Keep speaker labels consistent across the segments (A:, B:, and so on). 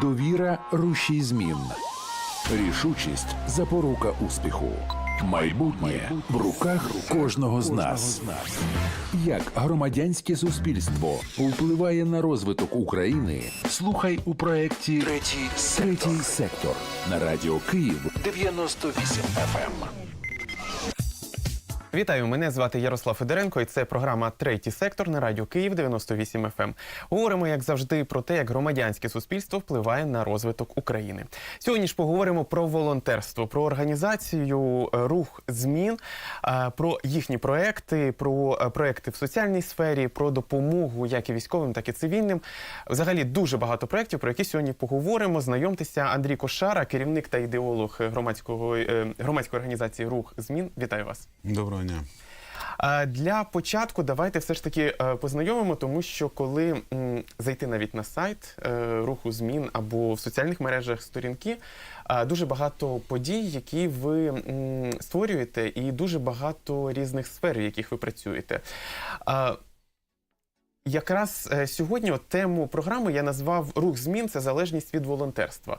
A: Довіра рушій змін. Рішучість запорука успіху. Майбутнє в руках кожного з нас. Як громадянське суспільство впливає на розвиток України? Слухай у проєкті Третій Третій сектор на радіо Київ 98 FM.
B: Вітаю, мене звати Ярослав Федоренко, і це програма Третій сектор на радіо Київ 98 FM. ем». Говоримо, як завжди, про те, як громадянське суспільство впливає на розвиток України. Сьогодні ж поговоримо про волонтерство, про організацію е, рух змін, е, про їхні проекти, про е, проекти в соціальній сфері, про допомогу як і військовим, так і цивільним. Взагалі дуже багато проєктів, про які сьогодні поговоримо. Знайомтеся, Андрій Кошара, керівник та ідеолог громадського громадської організації Рух змін. Вітаю вас.
C: Доброго
B: А Для початку давайте все ж таки е, познайомимо, тому що коли зайти навіть на сайт е, руху змін або в соціальних мережах сторінки, дуже багато подій, які ви створюєте, і дуже багато різних сфер, в яких ви працюєте. Якраз е, сьогодні тему програми я назвав рух змін це залежність від волонтерства.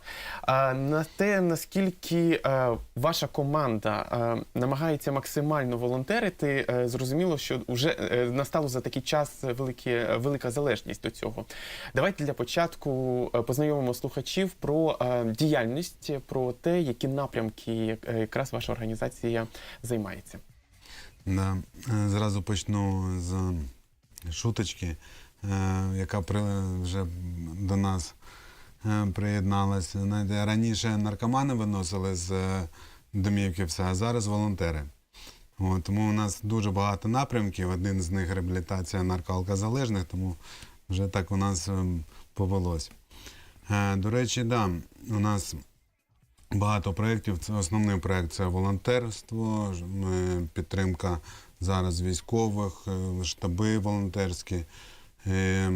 B: На те, наскільки е, ваша команда е, намагається максимально волонтерити, зрозуміло, що вже настало за такий час велике, велика залежність до цього. Давайте для початку познайомимо слухачів про діяльність, про те, які напрямки якраз ваша організація займається.
C: Да. Зразу почну з шуточки, е, яка вже до нас е, приєдналася. Знаєте, раніше наркомани виносили з е, домівки все, а зараз волонтери. От, тому у нас дуже багато напрямків. Один з них реабілітація наркоалкозалежних, тому вже так у нас повелось. До речі, да, у нас багато проєктів. Це основний проєкт це волонтерство, підтримка зараз військових, е, штаби волонтерські, е,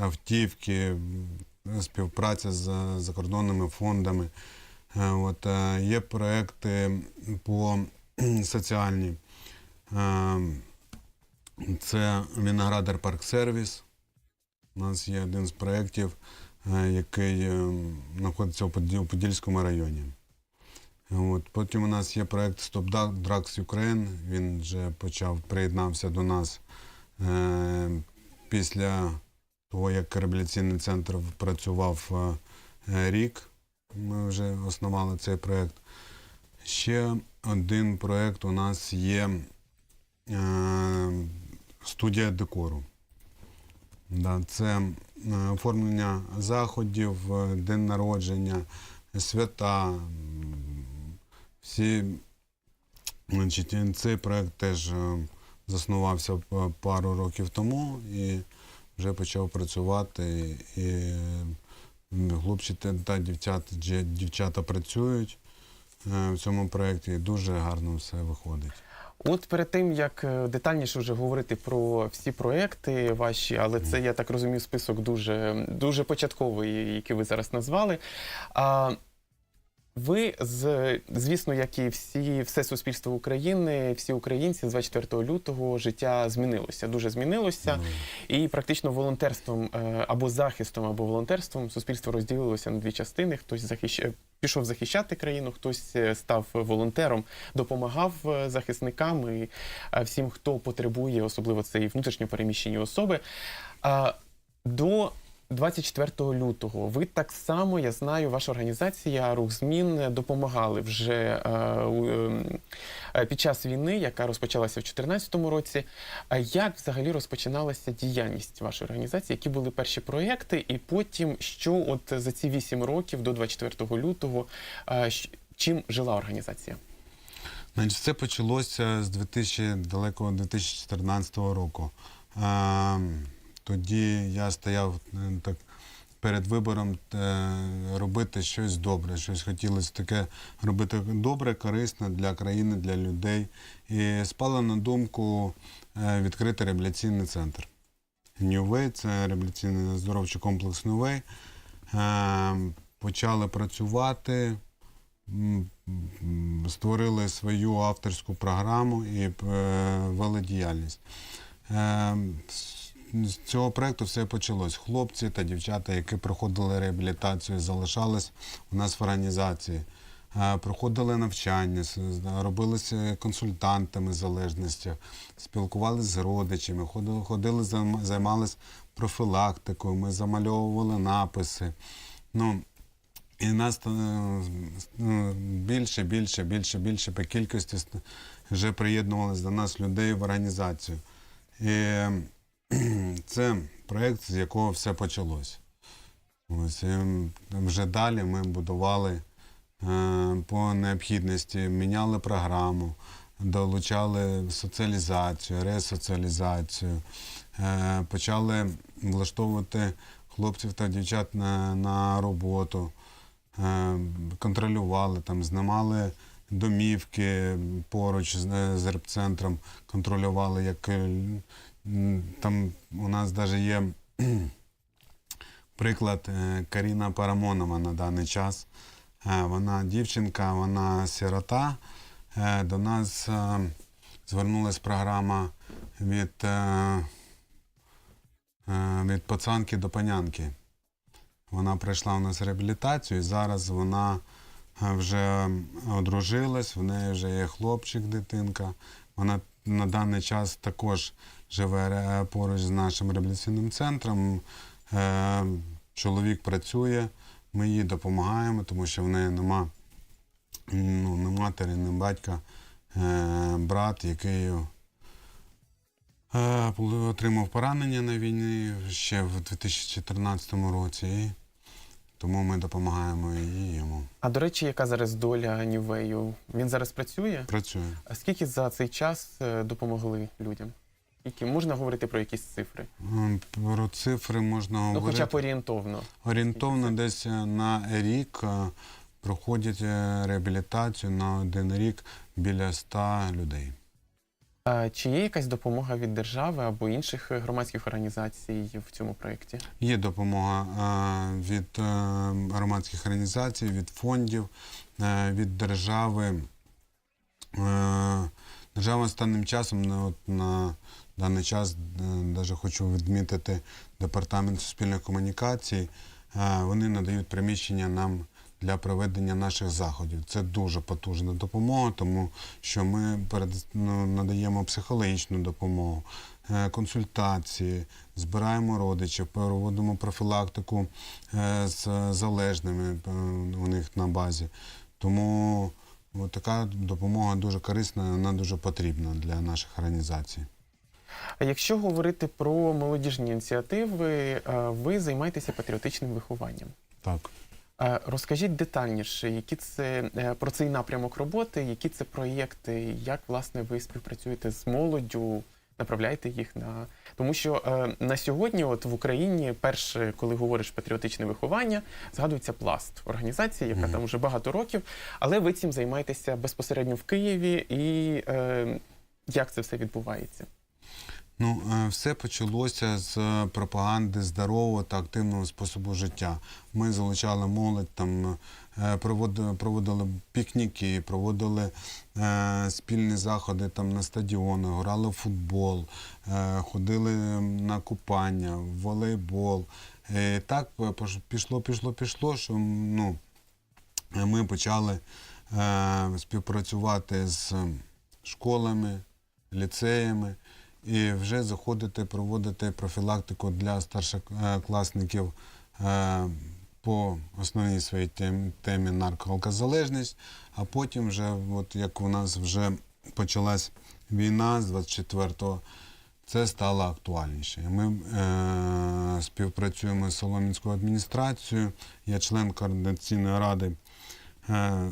C: автівки, е, співпраця з закордонними фондами. От, є проекти по соціальні. Це Виноградар Парк Сервіс. У нас є один з проєктів, який знаходиться у Подільському районі. От. Потім у нас є проєкт Stop Drugs Ukraine. Він вже почав, приєднався до нас е, після того, як реабілітаційний центр працював е, рік. Ми вже основали цей проєкт. Ще один проєкт у нас є е, студія декору. Да, це е, оформлення заходів, е, день народження, свята. Всі, значить, цей проект теж е, заснувався пару років тому і вже почав працювати. І хлопці та- та дівчата, дівчата працюють е, в цьому проєкті і дуже гарно все виходить.
B: От перед тим як е, детальніше вже говорити про всі проекти ваші, але це я так розумію, список дуже, дуже початковий, який ви зараз назвали. Ви з звісно, як і всі, все суспільство України, всі українці з 24 лютого життя змінилося, дуже змінилося, і практично волонтерством е, або захистом, або волонтерством суспільство розділилося на дві частини. Хтось захищ... пішов захищати країну, хтось е, став волонтером, допомагав е, захисникам і е, всім, хто потребує, особливо це і внутрішньо переміщені особи. До 24 лютого ви так само, я знаю, ваша організація Рух змін допомагали вже е, ем, е, під час війни, яка розпочалася в 2014 році. А як взагалі розпочиналася діяльність вашої організації? Які були перші проекти? І потім, що от за ці 8 років до 24 лютого, е, чим жила організація?
C: Значить, це почалося з 2000, далекого 2014 року. Тоді я стояв е, так перед вибором е, робити щось добре, щось хотілося таке робити добре, корисне для країни, для людей. І спало на думку е, відкрити реабілітаційний центр. Way – це реабілітаційний оздоровчий комплекс. Е, почали працювати. створили свою авторську програму і вели діяльність. З цього проєкту все почалось. Хлопці та дівчата, які проходили реабілітацію, залишались у нас в організації. Е, Проходили навчання, робилися консультантами залежності, спілкувалися з родичами, ходили, займалися профілактикою, ми замальовували написи. Ну, і нас е, ну, більше, більше, більше, більше по кількості вже приєднувалися до нас людей в організацію. І це проєкт, з якого все почалось. Ось, і вже далі ми будували е, по необхідності, міняли програму, долучали соціалізацію, ресоціалізацію, е, почали влаштовувати хлопців та дівчат на, на роботу, е, контролювали, там, знімали домівки поруч з, е, репцентром, контролювали, як е, там у нас навіть є приклад е, Каріна Парамонова на даний час. Е, Вона дівчинка, вона сирота. Е, До нас звернулася програма від, від пацанки до панянки. Вона пройшла у нас реабілітацію і зараз вона вже одружилась, в неї вже є хлопчик, дитинка. Вона на даний час також живе поруч з нашим реабілітаційним центром. Е, Чоловік працює, ми їй допомагаємо, тому що в неї нема ну, ні матері, ні батька, е, брат, який е, отримав поранення на війні ще в 2014 році. І тому ми допомагаємо і йому.
B: А до речі, яка зараз доля Нівею? Він зараз працює?
C: Працює.
B: А скільки за цей час допомогли людям? Які можна говорити про якісь цифри?
C: Про цифри можна
B: Ну,
C: говорити.
B: хоча б орієнтовно.
C: Орієнтовно десь на рік е, проходять е, реабілітацію на один рік біля 100 людей.
B: Чи є якась допомога від держави або інших громадських організацій в цьому проєкті?
C: Є допомога е, від громадських організацій, від фондів, від держави. Держава останнім часом на, от, на даний час навіть хочу відмітити департамент суспільної комунікації. Е, Вони надають приміщення нам для проведення наших заходів. Це дуже потужна допомога, тому що ми перед, ну, надаємо психологічну допомогу, е, консультації, збираємо родичів, проводимо профілактику е, з залежними е, у них на базі. Тому така допомога дуже корисна, вона дуже потрібна для наших організацій.
B: А якщо говорити про молодіжні ініціативи, е, ви займаєтеся патріотичним вихованням.
C: Так.
B: Е, Розкажіть детальніше, які це е, про цей напрямок роботи, які це проєкти, як власне ви співпрацюєте з молоддю, направляєте їх на тому, що на сьогодні, от в Україні, перше, коли говориш патріотичне виховання, згадується пласт організація, яка
C: Мгм.
B: там вже багато років, але ви цим займаєтеся безпосередньо в Києві, і е, як це все відбувається?
C: Ну, е, все почалося з е, пропаганди здорового та активного способу життя. Ми залучали молодь, там е, проводили, проводили пікніки, проводили е, спільні заходи там на стадіони, грали в футбол, е, ходили на купання, в волейбол. І так е, пішло, пішло, пішло, що ну, ми почали е, співпрацювати з школами, ліцеями і вже заходити, проводити профілактику для старшокласників е, по основній своїй темі, наркоалкозалежність, а потім вже, от як у нас вже почалась війна з 24-го, це стало актуальніше. Ми е, співпрацюємо з Соломінською адміністрацією, я член координаційної ради е,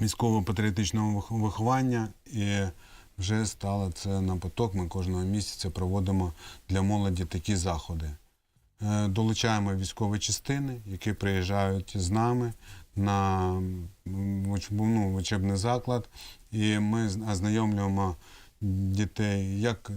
C: військово-патріотичного виховання. І вже стало це на поток. Ми кожного місяця проводимо для молоді такі заходи. Е, Долучаємо військові частини, які приїжджають з нами на ну, учебний заклад, і ми ознайомлюємо дітей, як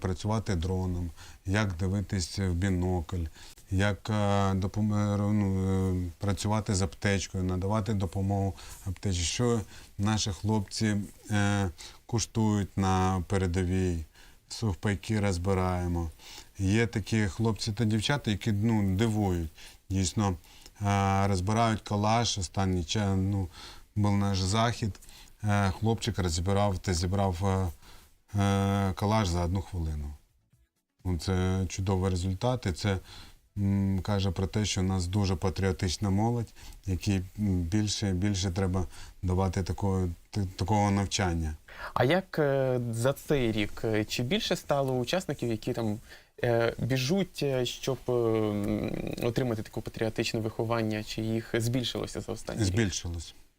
C: працювати дроном, як дивитись в бінокль, як е, е, ну, е, працювати з аптечкою, надавати допомогу аптечці, що наші хлопці е, куштують на передовій, сувпайки розбираємо. Є такі хлопці та дівчата, які ну, дивують. Дійсно, е, розбирають калаш. Останній ну, був наш захід. Е, Хлопчик розбирав та зібрав е, е, калаш за одну хвилину. Ну, Це чудовий результат, і це каже про те, що у нас дуже патріотична молодь, якій більше і більше треба давати такого, такого навчання.
B: А як е, за цей рік е, чи більше стало учасників, які там е, біжуть, е, щоб е, отримати таке патріотичне виховання, чи їх збільшилося за останні рік?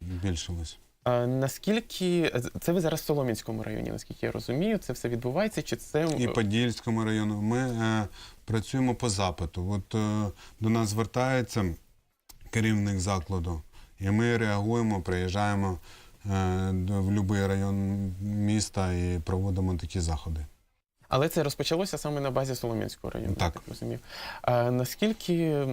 C: Збільшилось.
B: Наскільки це ви зараз в Солом'янському районі, наскільки я розумію, це все відбувається? Чи це
C: І Подільському району. Ми е, працюємо по запиту. От е, до нас звертається керівник закладу, і ми реагуємо, приїжджаємо е, в будь-який район міста і проводимо такі заходи.
B: але це розпочалося саме на базі Солом'янського району?
C: Так.
B: я розумію. А наскільки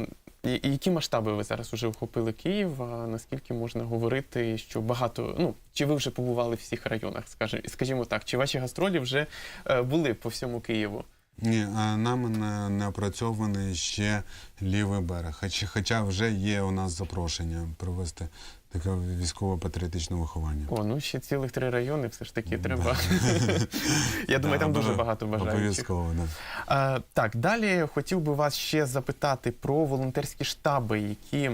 B: які масштаби ви зараз вже охопили Київ? А наскільки можна говорити, що багато ну чи ви вже побували в всіх районах? скажі- скажімо так, чи ваші гастролі вже е, були по всьому Києву?
C: Ні, а нами не, не опрацьований ще лівий берег. Хоч, хоча вже є у нас запрошення провести таке військово-патріотичне виховання.
B: О, ну ще цілих три райони, все ж таки треба. Я думаю, там дуже багато бажаючих.
C: Обов'язково, да.
B: Так, далі хотів би вас ще запитати про волонтерські штаби, які.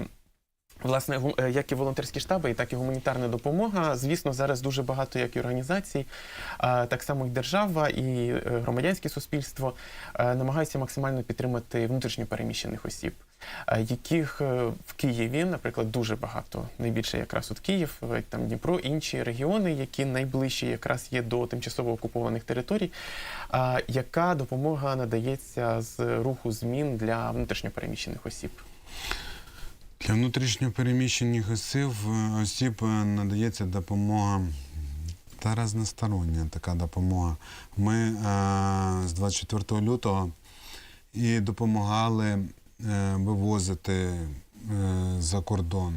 B: Власне, е, як і волонтерські штаби, і так і гуманітарна допомога. Звісно, зараз дуже багато як і організацій, так само і держава, і е, громадянське суспільство е, намагаються максимально підтримати внутрішньо переміщених осіб, яких е, в Києві, наприклад, дуже багато. Найбільше якраз от Київ, е, там Дніпро, інші регіони, які найближчі якраз є до тимчасово окупованих територій. А яка допомога надається з руху змін для внутрішньо переміщених осіб?
C: Для внутрішньопереміщених осіб, е, осіб надається допомога та різностороння така допомога. Ми е, з 24 лютого і допомагали вивозити е, за кордон,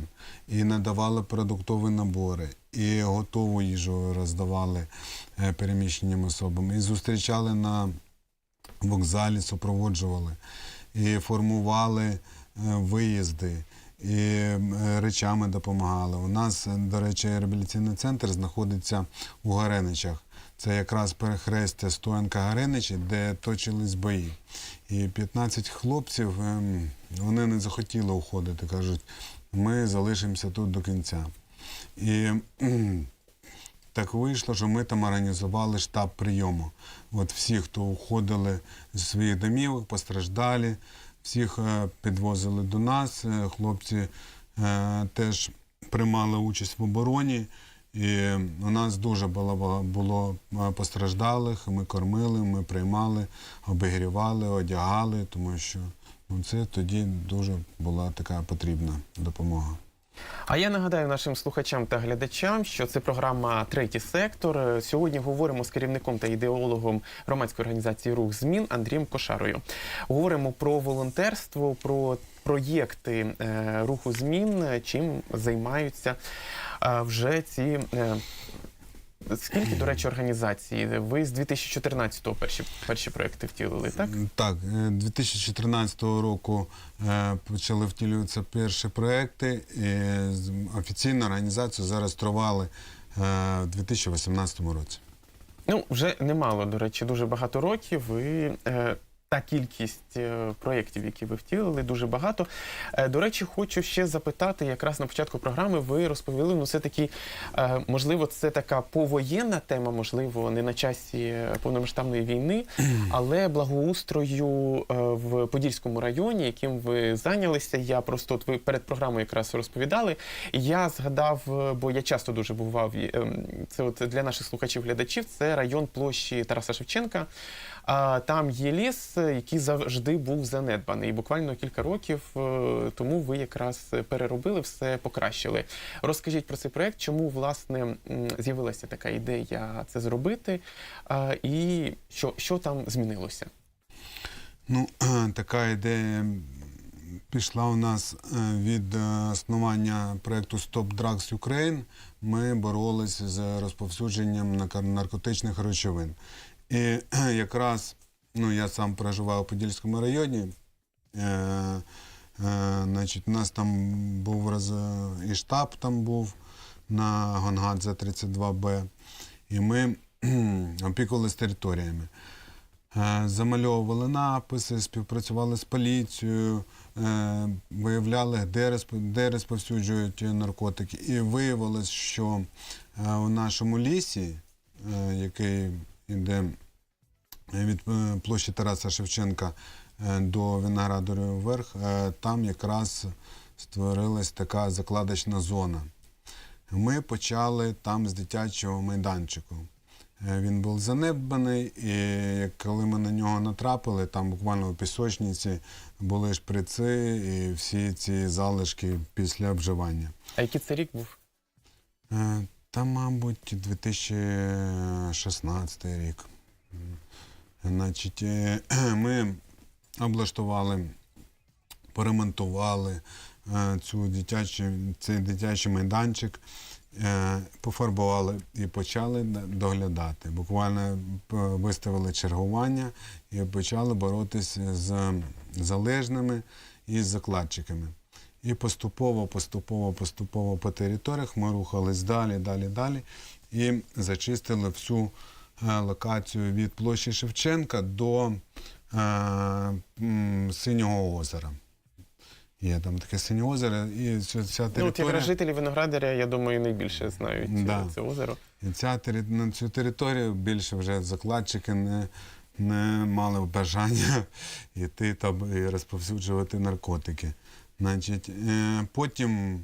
C: і надавали продуктові набори, і готову їжу роздавали е, переміщеним особам, і зустрічали на вокзалі, супроводжували, і формували е, виїзди і е, речами допомагали. У нас, е, до речі, реабілітаційний центр знаходиться у Гареничах. Це якраз перехрестя Стоянка Гареничі, де точились бої. І 15 хлопців ем, вони не захотіли уходити. Кажуть, ми залишимося тут до кінця. І так вийшло, що ми там організували штаб прийому. От всі, хто уходили з своїх домівок, постраждалі, всіх е, підвозили до нас. Е, Хлопці е, теж приймали участь в обороні. І у нас дуже було, було е, постраждалих. Ми кормили, ми приймали, обігрівали, одягали, тому що ну, це тоді дуже була така потрібна допомога.
B: А я нагадаю нашим слухачам та глядачам, що це програма Третій сектор. Сьогодні говоримо з керівником та ідеологом громадської організації Рух змін Андрієм Кошарою. Говоримо про волонтерство, про проєкти е, руху змін, чим займаються е, вже ці. е, Скільки, до речі, організацій? Ви з 2014-го перші, перші проекти втілили, так?
C: Так, е, 2014 року почали втілюватися перші проекти. І офіційну організацію зареєстрували в 2018 році.
B: Ну, вже немало, до речі, дуже багато років. І та кількість е, проєктів, які ви втілили, дуже багато. Е, до речі, хочу ще запитати, якраз на початку програми ви розповіли, ну, це такі, е, можливо, це така повоєнна тема, можливо, не на часі повномасштабної війни, але благоустрою в Подільському районі, яким ви зайнялися. Я просто от ви перед програмою якраз розповідали. Я згадав, бо я часто дуже бував. ем, Це от для наших слухачів-глядачів. Це район площі Тараса Шевченка. А там є ліс, е, який завжди був занедбаний. І буквально кілька років е, тому ви якраз переробили все, покращили. Розкажіть про цей проект, чому власне з'явилася така ідея це зробити, і що, що там змінилося?
C: Ну, така ідея пішла у нас е, від е, основання проєкту Stop Drugs Ukraine. Ми боролися з розповсюдженням наркотичних речовин. І якраз ну, я сам проживав у Подільському районі. Е, е, значить, у нас там був роз... і штаб там був на Гонгадзе 32Б. І ми опікувалися територіями. Е, Замальовували написи, співпрацювали з поліцією, е, виявляли, де, розп- де розповсюджують наркотики. І виявилось, що е, у нашому лісі, е, який йде від е, площі Тараса Шевченка е, до Виноградарів вверх, е, там якраз створилась така закладочна зона. Ми почали там з дитячого майданчику. Він був занедбаний, і коли ми на нього натрапили, там буквально у пісочниці були шприци і всі ці залишки після обживання.
B: А який це рік був?
C: Та, мабуть, 2016 рік. Значить, е, ми облаштували, поремонтували е, цю дитячу, цей дитячий майданчик, е, пофарбували і почали доглядати. Буквально виставили чергування і почали боротися з залежними і з закладчиками. І поступово, поступово, поступово по територіях ми рухались далі, далі, далі і зачистили всю е, локацію від площі Шевченка до е, Синього озера. Є там таке синє озеро, і ця
B: Ну,
C: територія.
B: якраз жителі Виноградаря, я думаю, найбільше знають
C: Да.
B: е, це озеро.
C: І ця на цю територію більше вже закладчики не, не мали бажання йти там і розповсюджувати наркотики. Значить, е, потім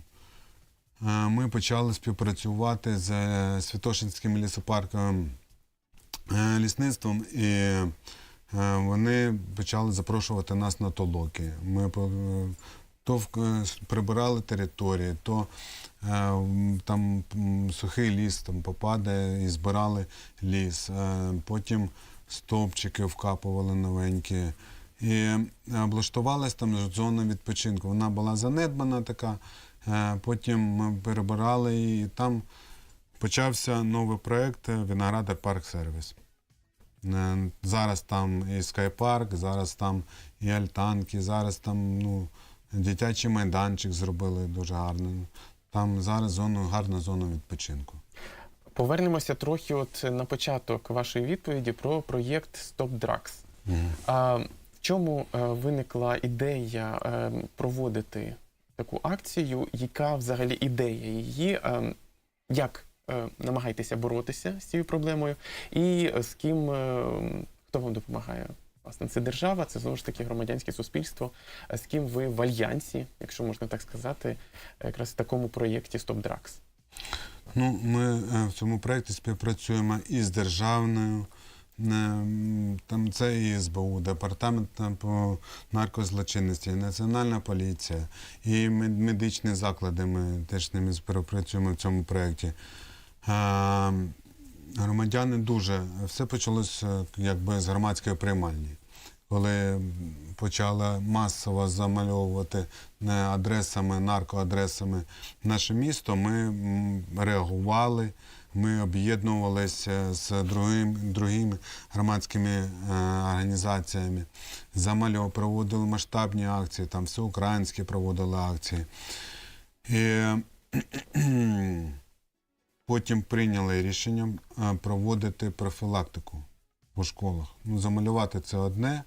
C: е, ми почали співпрацювати з е, Святошинським лісопарковим е, лісництвом, і вони почали запрошувати нас на толоки. Ми то прибирали території, то там сухий ліс там попадає і збирали ліс. Потім стовпчики вкапували новенькі. І е, облаштувалась там зона відпочинку. Вона була занедбана така. Е, Потім ми перебирали її, і там почався новий проєкт е, Виноградар Парк Сервіс. Зараз там і скайпарк, зараз там і альтанки, зараз там ну, дитячий майданчик зробили дуже гарно. Там зараз зону, гарна зона відпочинку.
B: Повернемося трохи от на початок вашої відповіді про проєкт Stop Drugs. А в чому е, виникла ідея е, проводити таку акцію? Яка взагалі ідея її? Е, Як намагаєтеся боротися з цією проблемою? І з ким хто вам допомагає? Власне, це держава, це знову ж таки громадянське суспільство. З ким ви в альянсі, якщо можна так сказати, якраз в такому проєкті Stop Drugs?
C: Ну, ми в цьому проєкті співпрацюємо і з державною. Е, Там це і СБУ, департамент по наркозлочинності, Національна поліція, і медичні заклади. Ми теж ними співпрацюємо в цьому проєкті. Е, Громадяни дуже все почалося якби з громадської приймальні. Коли почали масово замальовувати е, адресами, наркоадресами наше місто, ми реагували, ми об'єднувалися з другим, другими громадськими е, організаціями, замальов, проводили масштабні акції, там всеукраїнські проводили акції. І потім прийняли рішення е, проводити профілактику у школах. Ну, замалювати це одне,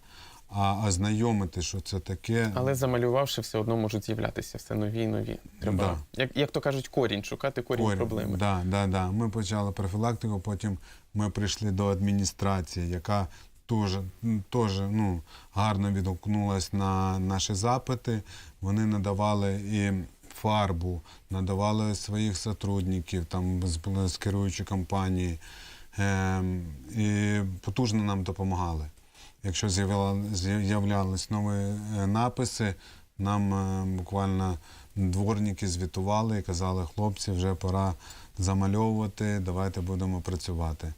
C: а ознайомити, що це таке.
B: Але замалювавши, все одно можуть з'являтися все нові і нові. Треба, як, як то кажуть, корінь, шукати корінь,
C: Корінь,
B: проблеми.
C: Да, да, да. Ми почали профілактику, потім ми прийшли до адміністрації, яка теж, теж ну, гарно відгукнулась на наші запити. Вони надавали і фарбу, надавали своїх сотрудників там, з, з керуючої компанії. Ем, і потужно нам допомагали. Якщо з'являли- з'являлись нові е, написи, нам е, буквально дворники звітували і казали, хлопці, вже пора замальовувати, давайте будемо працювати.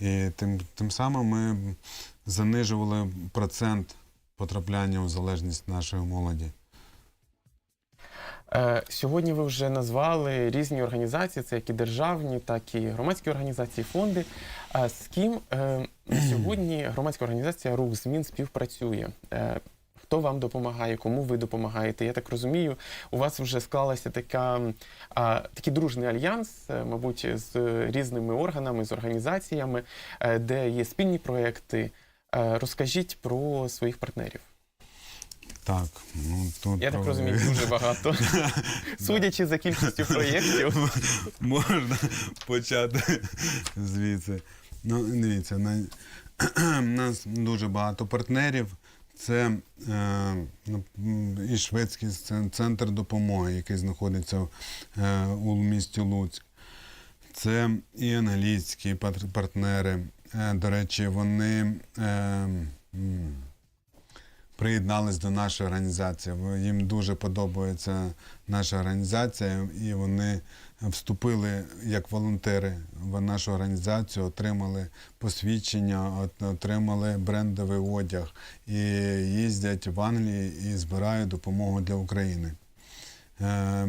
C: І тим, тим самим ми занижували процент потрапляння у залежність нашої молоді.
B: Е, сьогодні ви вже назвали різні організації, це як і державні, так і громадські організації, фонди. З ким На сьогодні громадська організація Рух змін співпрацює. Е, Хто вам допомагає, кому ви допомагаєте? Я так розумію, у вас вже склалася така а, такий дружний альянс, е, мабуть, з різними органами, з організаціями, е, де є спільні проекти. Розкажіть про своїх партнерів.
C: Так, ну тут
B: Я так розумію, дуже багато. Судячи за кількістю проєктів.
C: можна почати звідси. Ну, дивіться, на, у нас дуже багато партнерів. Це е, ну, і шведський центр допомоги, який знаходиться е, у місті Луцьк. Це і англійські пар- партнери. Е, до речі, вони е, приєднались до нашої організації. Їм дуже подобається наша організація, і вони вступили як волонтери в нашу організацію, отримали посвідчення, отримали брендовий одяг і їздять в Англії і збирають допомогу для України. Е,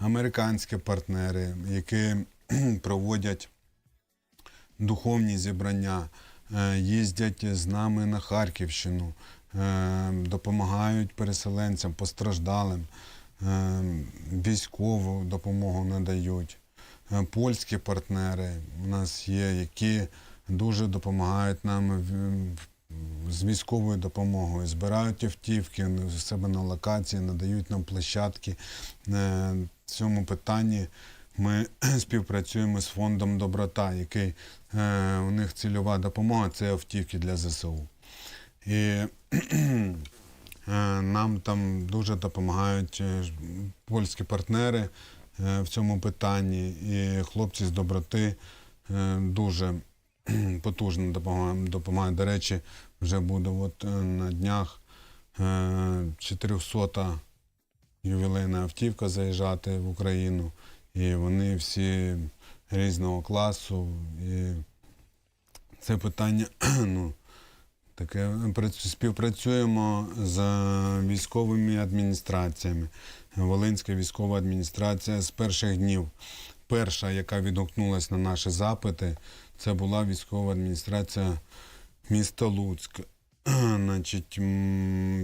C: американські партнери, які проводять духовні зібрання, е, їздять з нами на Харківщину, е, допомагають переселенцям, постраждалим, військову допомогу надають. Е, Польські партнери у нас є, які дуже допомагають нам з військовою допомогою, збирають автівки в себе на локації, надають нам площадки. Е, В цьому питанні ми співпрацюємо з фондом Доброта, який е, у них цільова допомога це автівки для ЗСУ. І е, нам там дуже допомагають е, польські партнери е, в цьому питанні. І хлопці з доброти е, дуже потужно допомагають. До речі, вже буде от е, на днях е, 400 ювілейна автівка заїжджати в Україну. І вони всі різного класу. І це питання, ну, таке співпрацюємо з військовими адміністраціями. Волинська військова адміністрація з перших днів. Перша, яка відгукнулася на наші запити, це була військова адміністрація міста Луцьк. Значить,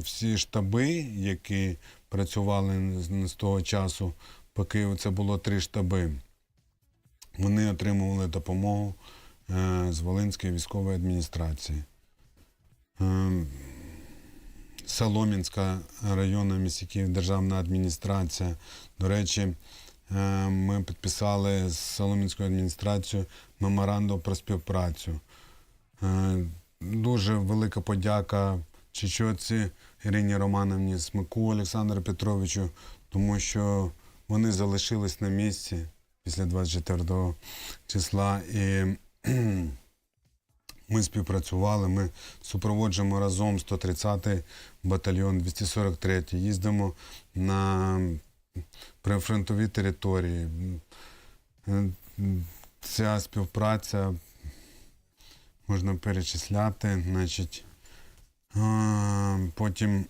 C: всі штаби, які працювали з- з того часу, поки це було три штаби, вони отримували допомогу е, з Волинської військової адміністрації. Е, Солом'янська районна міських державна адміністрація. До речі, е, ми підписали з Солом'янською адміністрацією меморандум про співпрацю. Е, Дуже велика подяка Чечоці Ірині Романовні, Смику Олександру Петровичу, тому що вони залишились на місці після 24 числа. І ми співпрацювали, ми супроводжуємо разом 130-й батальйон, 243-й, їздимо на прифронтові території. Е, Ця співпраця можна перечисляти, значить, потім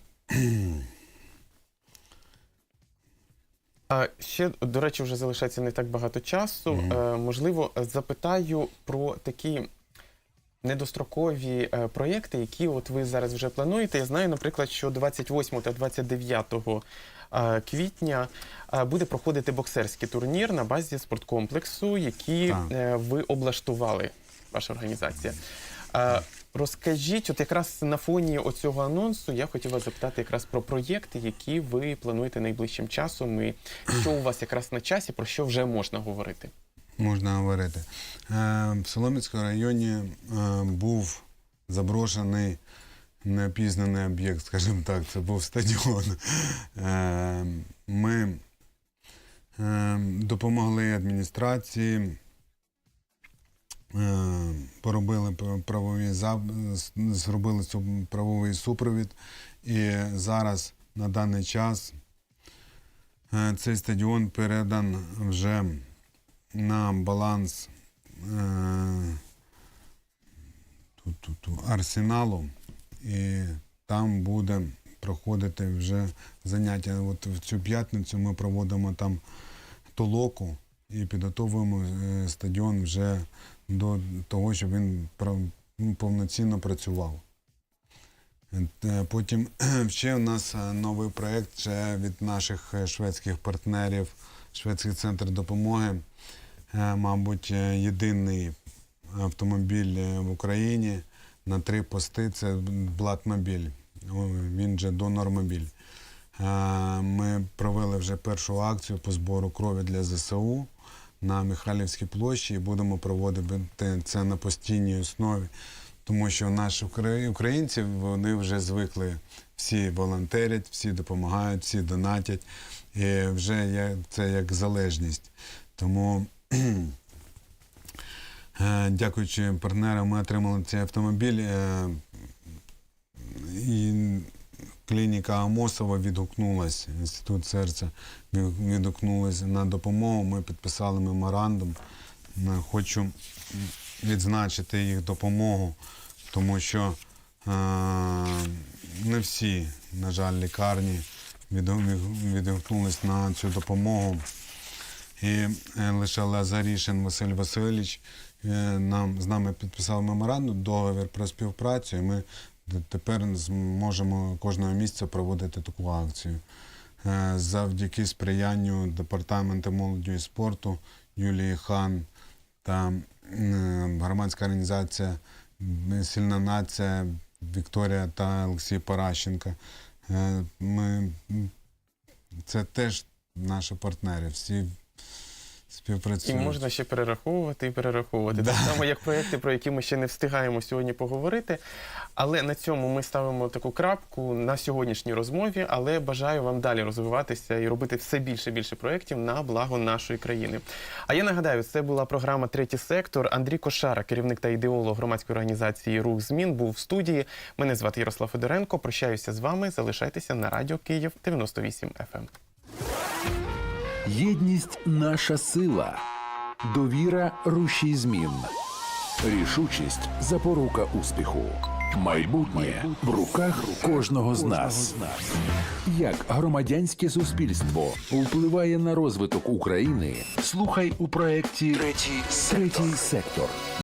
B: А ще, до речі, вже залишається не так багато часу.
C: Мгм.
B: Е, можливо, запитаю про такі недострокові е, проєкти, які от ви зараз вже плануєте. Я знаю, наприклад, що 28 та 29 е, квітня е, буде проходити боксерський турнір на базі спорткомплексу, який
C: Так.
B: ви облаштували, ваша організація. Розкажіть, от якраз на фоні оцього анонсу я хотів вас запитати якраз про проєкти, які ви плануєте найближчим часом, і що у вас якраз на часі, про що вже можна говорити.
C: Можна говорити. Е, В Солом'янському районі е, був заброшений неопізнаний об'єкт, скажімо так, це був стадіон. Е, Ми допомогли адміністрації, поробили правові зробили правовий супровід. І зараз на даний час цей стадіон передан вже на баланс е, арсеналу, і там буде проходити вже заняття. От в цю п'ятницю ми проводимо там толоку і підготовуємо е, стадіон вже до того, щоб він повноцінно працював. Е, Потім ще у нас е, новий проєкт від наших шведських партнерів, Шведський центр допомоги. Е, Мабуть, е, єдиний автомобіль е, в Україні на три пости це Блатмобіль. Він же донормобіль. Ми провели вже першу акцію по збору крові для ЗСУ на Михайлівській площі і будемо проводити це на постійній основі. Тому що наші українці вони вже звикли, всі волонтерять, всі допомагають, всі донатять. І вже це як залежність. Тому, дякуючи партнерам, ми отримали цей автомобіль. е, І клініка Амосова відгукнулася, інститут серця відгукнулася на допомогу. Ми підписали меморандум. Е, Хочу відзначити їх допомогу, тому що е, не всі, на жаль, лікарні відгу- відгукнулись на цю допомогу. І е, лише Лазарішин Василь Васильович е, нам, з нами підписав меморандум, договір про співпрацю, і ми тепер зможемо кожного місяця проводити таку акцію. Е, Завдяки сприянню Департаменту молоді і спорту Юлії Хан та громадська організація Сильна нація Вікторія та Олексій Паращенко. Е, Ми, це теж наші партнери, всі
B: І
C: співпрацюють.
B: можна ще перераховувати і перераховувати. Так само, як проекти, про які ми ще не встигаємо сьогодні поговорити. Але на цьому ми ставимо таку крапку на сьогоднішній розмові. Але бажаю вам далі розвиватися і робити все більше і більше проєктів на благо нашої країни. А я нагадаю, це була програма Третій сектор. Андрій Кошара, керівник та ідеолог громадської організації Рух змін, був в студії. Мене звати Ярослав Федоренко. Прощаюся з вами. Залишайтеся на радіо Київ 98 FM.
A: Єдність наша сила. Довіра рушій змін. Рішучість запорука успіху. Майбутнє в руках кожного з нас. Як громадянське суспільство впливає на розвиток України? Слухай у проєкті Третій сектор